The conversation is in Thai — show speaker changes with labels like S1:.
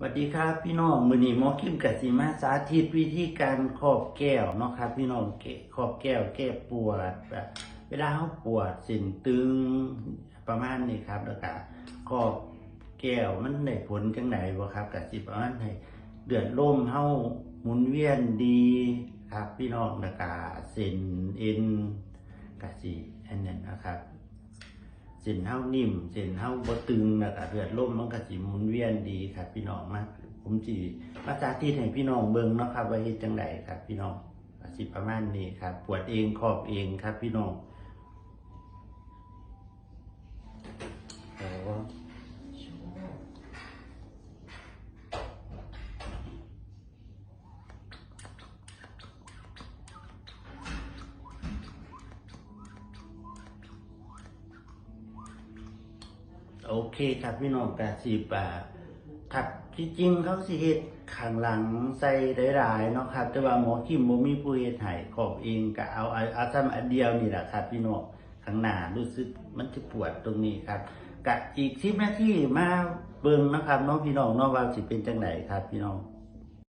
S1: สวัสดีครับพี่น้องมือนีหมอคิมกับสีมาสาธิตวิธีการครอบแก้วเนาะครับพี่น้องเกะครอบแก้วแก้ปวดแบบเวลาเขาปวดเส้นตึงประมาณนี้ครับแล้วก็ครอบแก้วมันได้ผลจังไหนบ่ครับกับสิประมาณให้เดือดร่มเฮาหมุนเวียนดีครับพี่น้องแล้วก็เส้นเอ็นกับสิอันนั้นนะครับ ส้นเท้านิ่มเส้นเท้าบ่ตึงแล้วก็เลือดลมมันก็สิหมุนเวียนดีครับพี่น้องมาผมสิมาสาธิตให้พี่น้องเบิ่งเนาะครับว่าเฮ็ดจังไดครับพี่น้องสิประมาณนี้ครับปวดเองขอบเองครับพี่น้อง โอเคครับพี่น้องก็สิบ่าครับที่จริงเขาสิเฮ็ดข้างหลังใส่หลายๆเนาะครับ แต่ว่าหมอคิมบ่มีผู้เฮ็ดให้ขอบเองก็เอาเอาซ้ำอันเดียวนี่แหละครับ พี่น้องข้างหน้ารู้สึกมันจะปวดตรงนี้ครับกะอีก10นาทีมาเบิ่งนะครับน้องพี่น้องเนาะว่าสิเป็นจังไหนครับ พี่น้อง